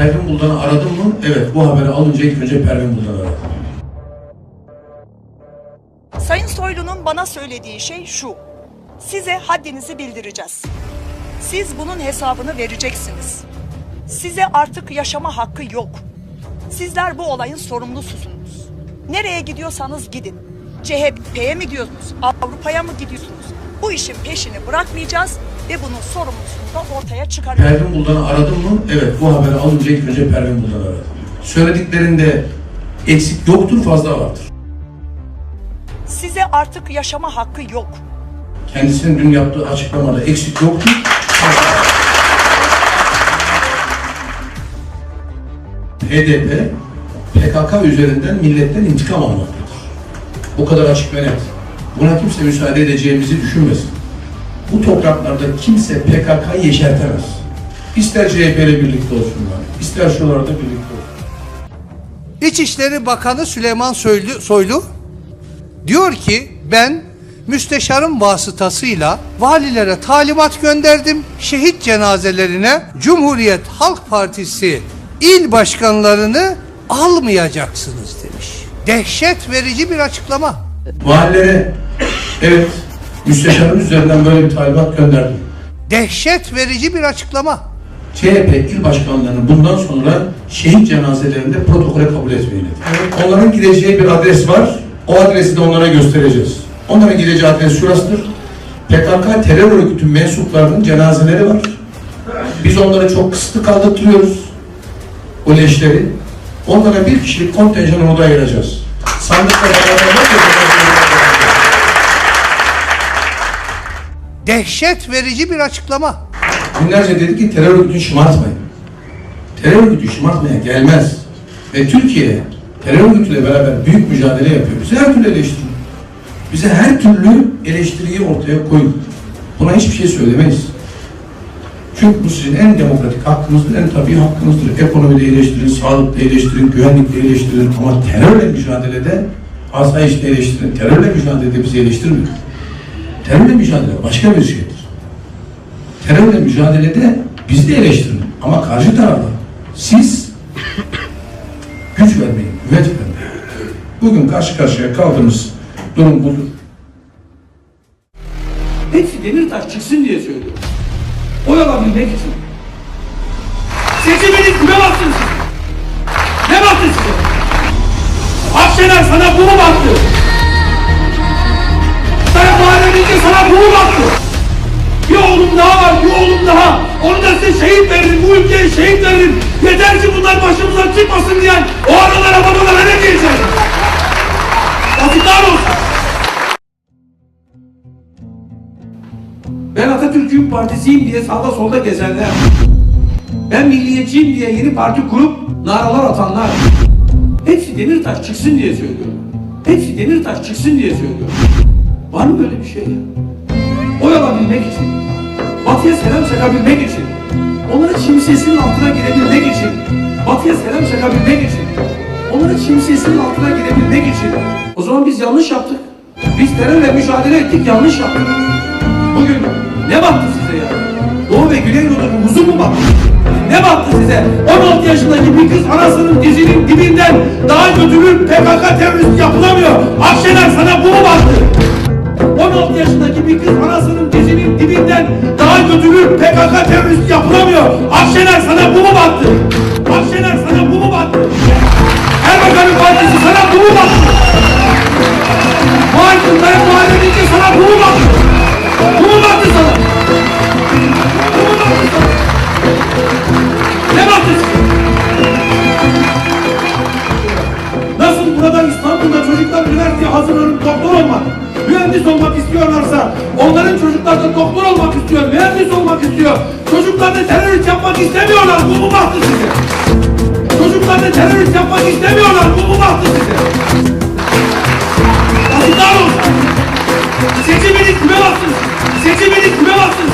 Pervin Buldan'ı aradın mı? Evet, bu haberi alınca ilk önce Pervin Buldan'ı aradım. Sayın Soylu'nun bana söylediği şey şu. Size haddinizi bildireceğiz. Siz bunun hesabını vereceksiniz. Size artık yaşama hakkı yok. Sizler bu olayın sorumlususunuz. Nereye gidiyorsanız gidin. CHP'ye mi gidiyorsunuz? Avrupa'ya mı gidiyorsunuz? Bu işin peşini bırakmayacağız ve bunun sorumlusunu da ortaya çıkaracağız. Pervin Buldan'ı aradın mı? Evet, bu haberi alınca ilk önce Pervin Buldan'ı aradım. Söylediklerinde eksik yoktur, fazla vardır. Size artık yaşama hakkı yok. Kendisinin dün yaptığı açıklamada eksik yoktur. HDP, PKK üzerinden milletten intikam almaktadır. O kadar açık ve net. Buna kimse müsaade edeceğimizi düşünmesin. Bu topraklarda kimse PKK'yı yeşertemez. İster CHP ile birlikte olsunlar, ister şuralarda birlikte olsunlar. İçişleri Bakanı Süleyman Soylu, Soylu diyor ki ben müsteşarın vasıtasıyla valilere talimat gönderdim. Şehit cenazelerine Cumhuriyet Halk Partisi il başkanlarını almayacaksınız demiş. Dehşet verici bir açıklama. Valilere, evet, müsteşarın üzerinden böyle bir talimat gönderdim. Dehşet verici bir açıklama. CHP il başkanlarını bundan sonra şehit cenazelerinde protokole kabul etmeyin dedi. Onların gideceği bir adres var. O adresi de onlara göstereceğiz. Onların gideceği adres şurasıdır. PKK terör örgütü mensuplarının cenazeleri var. Biz onları çok kısıtlı kaldırtıyoruz. O leşleri. Onlara bir kişilik kontenjan orada ayıracağız. Sandıkla beraber Dehşet verici bir açıklama. Günlerce dedi ki terör örgütünü şımartmayın. Terör örgütü şımartmaya gelmez. Ve Türkiye terör örgütüyle beraber büyük mücadele yapıyor. Bize her türlü eleştirin. Bize her türlü eleştiriyi ortaya koyun. Buna hiçbir şey söylemeyiz. Çünkü bu sizin en demokratik hakkınızdır, en tabii hakkınızdır. Ekonomide eleştirin, sağlıkta eleştirin, güvenlikte eleştirin ama terörle mücadelede asayişle eleştirin. Terörle mücadelede bizi eleştirmeyin. Terörle mücadele başka bir şeydir terörle mücadelede biz de eleştirin. Ama karşı tarafta siz güç vermeyin, güvet vermeyin. Bugün karşı karşıya kaldığımız durum budur. Hepsi Demirtaş çıksın diye söylüyor. Oy alabilmek için. Seçiminiz kime baktın siz? Ne baktı size? Akşener sana bu mu baktı? Mahallenince sana bu mu baktı? Bir oğlum daha var, bir oğlum daha. Onu da size şehit veririm, bu ülkeye şehit veririm. Yeter ki bunlar başımıza çıkmasın diyen o analara babalara ne diyeceğiz? Yazıklar olsun. Ben Atatürk'ün partisiyim diye sağda solda gezenler. Ben milliyetçiyim diye yeni parti kurup naralar atanlar. Hepsi Demirtaş çıksın diye söylüyorum. Hepsi Demirtaş çıksın diye söylüyorum. Var mı böyle bir şey ya? Oy alabilmek için, batıya selam çakabilmek için, onların şemsiyesinin altına girebilmek için, batıya selam çakabilmek için, onların şemsiyesinin altına girebilmek için. O zaman biz yanlış yaptık. Biz terörle mücadele ettik, yanlış yaptık. Bugün ne baktı size ya? Doğu ve Güneydoğu'nun huzur mu baktı? Ne baktı size? 16 yaşındaki bir kız anasının dizinin dibinden daha kötü PKK terörist yapılamıyor. Akşener sana bu mu baktı? 16 yaşındaki bir kız anasının dizinin dibinden daha kötü PKK terörist yapılamıyor. Akşener sana bu mu baktı? Akşener sana bu mu baktı? Erbakan'ın partisi sana bu mu baktı? Olmak istiyor. Çocuklar da terörist yapmak istemiyorlar. Bu mu baktı size? Çocuklar da terörist yapmak istemiyorlar. Bu mu baktı size? Yazıklar olsun. Seçiminiz kime baktınız? Seçiminiz kime akıyor.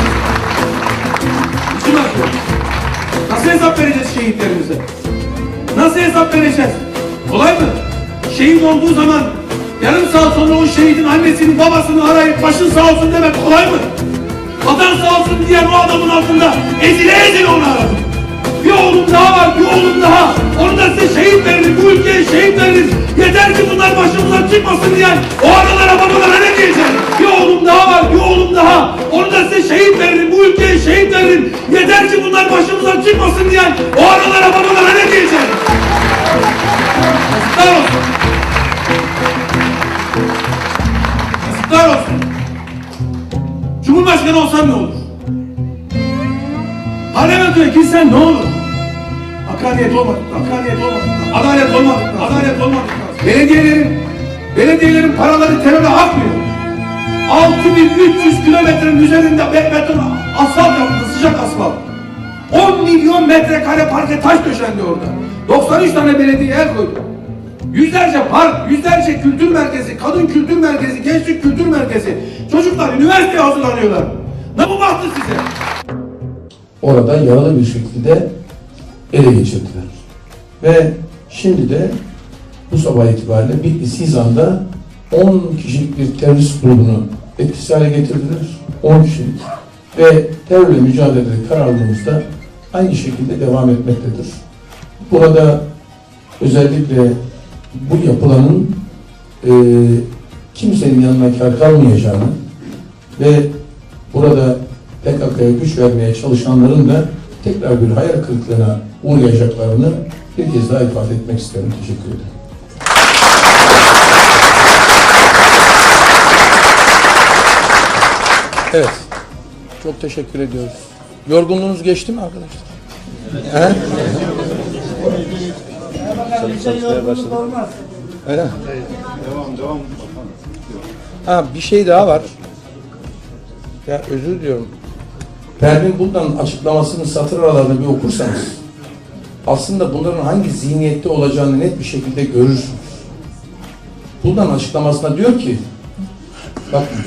Nasıl hesap vereceğiz şehitlerimize? Nasıl hesap vereceğiz? Kolay mı? Şehit olduğu zaman yarım saat sonra o şehidin annesini babasını arayıp başın sağ olsun demek kolay mı? Vatan sağ olsun diyen o adamın altında ezile ezile onu aradım. Bir oğlum daha var, bir oğlum daha. Onu da size şehit veririz, bu ülkeye şehit veririz. Yeter ki bunlar başımızdan çıkmasın diyen o analara babalara ne diyeceğim? Bir oğlum daha var, bir oğlum daha. Onu da size şehit veririm, bu ülkeye şehit veririm. Yeter ki bunlar başımızdan çıkmasın diyen o analara babalara ne diyeceğim? Yazıklar olsun. Cumhurbaşkanı olsan ne olur? Parlamentoya girsen ne olur? Hakaniyet olmadı, hakaniyet olmadı, adalet olmadı, adalet olmadı. Belediyelerin, belediyelerin paraları teröre akmıyor. 6300 kilometrenin üzerinde be- beton asfalt yapıldı, sıcak asfalt. 10 milyon metrekare parke taş döşendi orada. 93 tane belediye el koydu. Yüzlerce park, yüzlerce kültür merkezi, kadın kültür merkezi, gençlik kültür merkezi. Çocuklar üniversiteye hazırlanıyorlar. Ne bu bahtı size? orada yaralı bir şekilde ele geçirdiler. Ve şimdi de bu sabah itibariyle Bitlis İzan'da 10 kişilik bir terörist grubunu etkisiz hale getirdiler. 10 kişilik. Ve terörle mücadelede kararlılığımızda aynı şekilde devam etmektedir. Burada özellikle bu yapılanın e, kimsenin yanına kar kalmayacağını ve burada PKK'ya güç vermeye çalışanların da tekrar bir hayal kırıklığına uğrayacaklarını bir kez daha ifade etmek isterim. Teşekkür ederim. Evet. Çok teşekkür ediyoruz. Yorgunluğunuz geçti mi arkadaşlar? He? Öyle mi? Ha bir şey daha var. Ya özür diliyorum. Pervin Buldan'ın açıklamasının satır aralarını bir okursanız aslında bunların hangi zihniyette olacağını net bir şekilde görürsünüz. Buldan açıklamasında diyor ki bakın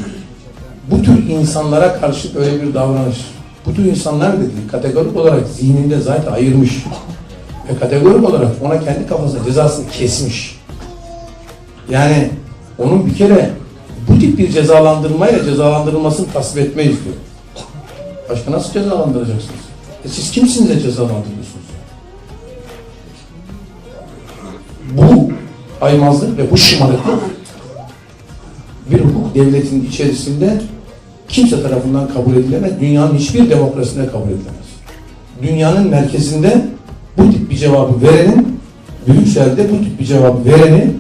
bu tür insanlara karşı böyle bir davranış bu tür insanlar dediği kategorik olarak zihninde zaten ayırmış ve kategorik olarak ona kendi kafasında cezasını kesmiş. Yani onun bir kere bu tip bir cezalandırmayla cezalandırılmasını tasvip etmeyiz diyor. Başka nasıl cezalandıracaksınız? E siz kimsiniz de cezalandırıyorsunuz? Bu aymazlık ve bu şımarıklık bir hukuk devletinin içerisinde kimse tarafından kabul edilemez. Dünyanın hiçbir demokrasisinde kabul edilemez. Dünyanın merkezinde cevabı verenin, Brüksel'de bu tip bir cevabı vereni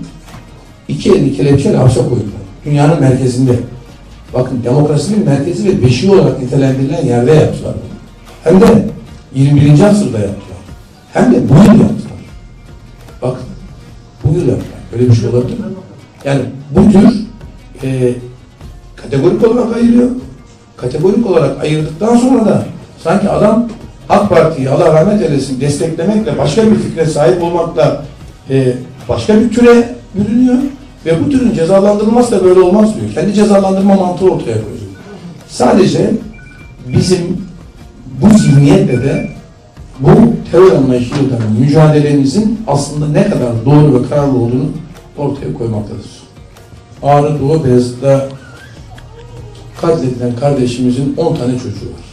iki elini kelepçeyle hapse koydular. Dünyanın merkezinde. Bakın demokrasinin merkezi ve beşiği olarak nitelendirilen yerde yaptılar. bunu. Hem de 21. asırda yaptılar. Hem de bu yıl yaptılar. Bakın bu yıl yaptılar. Böyle bir şey olabilir mi? Yani bu tür e, kategorik olarak ayırıyor. Kategorik olarak ayırdıktan sonra da sanki adam AK Parti'yi Allah rahmet eylesin desteklemekle başka bir fikre sahip olmakla e, başka bir türe bürünüyor ve bu türün cezalandırılması da böyle olmaz diyor. Kendi cezalandırma mantığı ortaya koyuyor. Sadece bizim bu zihniyetle de bu terör anlayışıyla mücadelemizin aslında ne kadar doğru ve kararlı olduğunu ortaya koymaktadır. Ağrı Doğu Beyazıt'ta katledilen kardeşimizin 10 tane çocuğu var.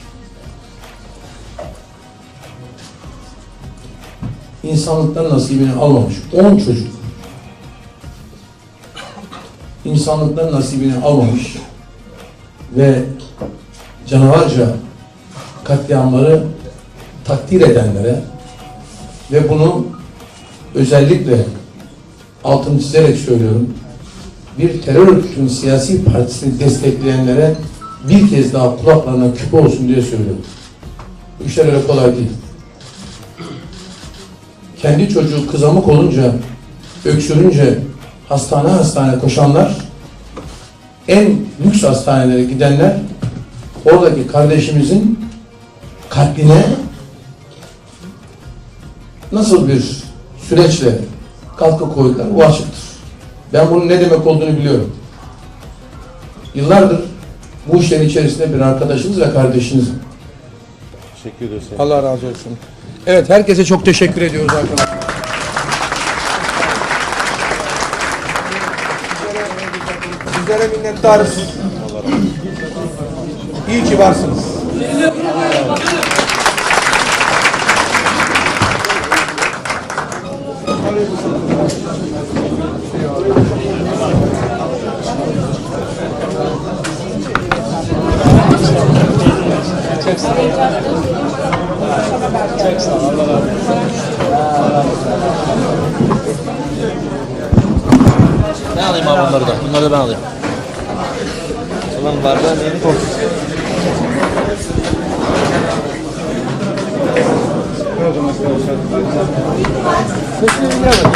İnsanlıktan nasibini almamış 10 çocuk. İnsanlıktan nasibini almamış ve canavarca katliamları takdir edenlere ve bunu özellikle altını çizerek söylüyorum bir terör örgütünün siyasi partisini destekleyenlere bir kez daha kulaklarına küpe olsun diye söylüyorum. Bu işler öyle kolay değil. Kendi çocuğu kızamık olunca, öksürünce hastane hastane koşanlar, en lüks hastanelere gidenler, oradaki kardeşimizin katline nasıl bir süreçle katkı koydular, bu açıktır. Ben bunun ne demek olduğunu biliyorum. Yıllardır bu işlerin içerisinde bir arkadaşınız ve kardeşinizim. Teşekkür ederiz. Allah razı olsun. Evet herkese çok teşekkür ediyoruz arkadaşlar. Sizlere minnettarız. İyi ki varsınız. Thank you. Sağ ol. Allah razı olsun. Ben alayım abi bunları da. Bunları da ben alayım. Ulan bardağın yeni top. Teşekkür ederim.